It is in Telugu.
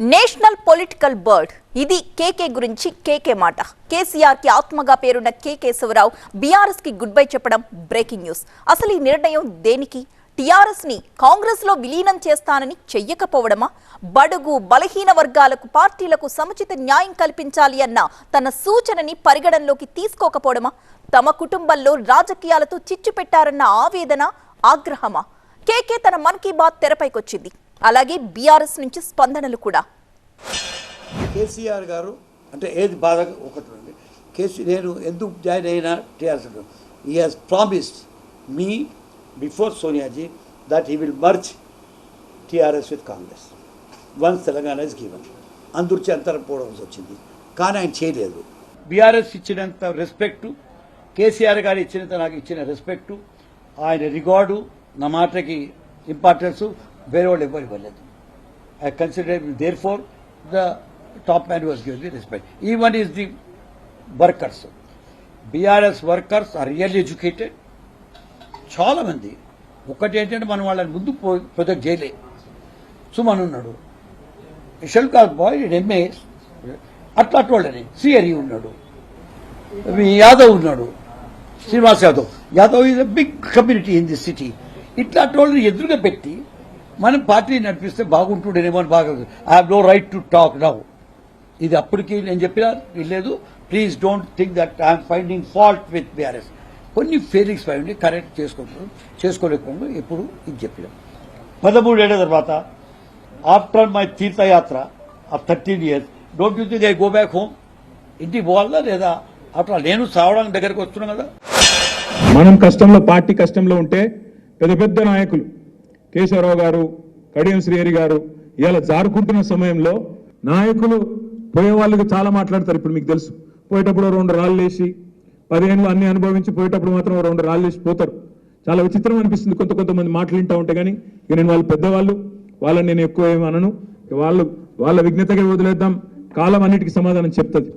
National political bird. ఇది కేకే గురించి కేకే మాట. కేసీఆర్కి ఆత్మగా పేరున్న కె కేశవరావు బీఆర్ఎస్కి గుడ్ బై చెప్పడం బ్రేకింగ్ న్యూస్. అసలు ఈ నిర్ణయం దేనికి? టీఆర్ఎస్ని కాంగ్రెస్లో విలీనం చేస్తానని చెయ్యకపోవడమా? బడుగు బలహీన వర్గాలకు పార్టీలకు సముచిత న్యాయం కల్పించాలి అన్న తన సూచనని పరిగణనలోకి తీసుకోకపోవడమా? తమ కుటుంబంలో రాజకీయాలతో చిచ్చు పెట్టారన్న ఆవేదన ఆగ్రహమా? కేకే తన మన్ కీ బాత్ తెరపైకొచ్చింది. అలాగే బీఆర్ఎస్ నుంచి స్పందనలు కూడా. కేసీఆర్ గారు అంటే ఏది బాధ ఒకటి ఉంది కేసీ నేను ఎందుకు జాయిన్ అయినా TRS he has promised me before Sonia ji that he will merge TRS with Congress once Telangana is given అందుర్చి అంతరం పోవడం వచ్చింది. కానీ ఆయన చేయలేదు. బీఆర్ఎస్ ఇచ్చినంత రెస్పెక్టు కేసీఆర్ గారు ఇచ్చినంత నాకు ఇచ్చిన రెస్పెక్టు ఆయన రికార్డు నా మాటకి ఇంపార్టెన్స్ వేరే వాళ్ళు ఎవరు ఇవ్వలేదు. I consider therefore the top man was given the respect. Even is the the workers BRS workers are really చాలా మంది ఒకటి ఏంటంటే మనం వాళ్ళని ముందు ప్రొజెక్ట్ చేయలే. సుమన్ ఉన్నాడు. షెల్ కాక్ బాయ్ ఎంఏ అట్లా అట్వాళ్ళని సిఆర్ఈ ఉన్నాడు. యాదవ్ ఉన్నాడు. Srinivas Yadav. Yadav is a big community in the city ఇట్లా వాళ్ళని ఎదురుగా పెట్టి మనం పార్టీ నడిపిస్తే బాగుంటుండేనేమో అని బాగా I have no right to talk now ఇది అప్పటికి నేను చెప్పినా? లేదు. Please don't think that I'm finding fault with BRS కొన్ని ఫీలింగ్స్ పై కరెక్ట్ చేసుకుంటారు చేసుకోలేకుండా ఎప్పుడు ఇది చెప్పినాం. పదమూడేళ్ళ తర్వాత ఆఫ్టర్ మై తీర్థయాత్ర of thirteen years don't you think I go back home ఇంటికి పోవాలా లేదా? అట్లా నేను సావడానికి దగ్గరకు వస్తున్నాను కదా. మనం కష్టంలో పార్టీ కష్టంలో ఉంటే పెద్ద పెద్ద నాయకులు కేశవరావు గారు కడియం శ్రీహరి గారు ఇలా జారుకుంటున్న సమయంలో నాయకులు పోయే వాళ్ళకి చాలా మాట్లాడతారు ఇప్పుడు మీకు తెలుసు. పోయేటప్పుడు రెండు రాళ్ళు వేసి పదిహేను అన్ని అనుభవించి పోయేటప్పుడు మాత్రం రెండు రాళ్ళు వేసి పోతారు. చాలా విచిత్రం అనిపిస్తుంది కొంత కొంతమంది మాటలు వింటూ ఉంటే కానీ ఇక నేను వాళ్ళు పెద్దవాళ్ళు వాళ్ళని నేను ఎక్కువ ఏమనను అనను. వాళ్ళు వాళ్ళ విఘ్నతగా వదిలేద్దాం కాలం అన్నిటికీ సమాధానం చెప్తుంది.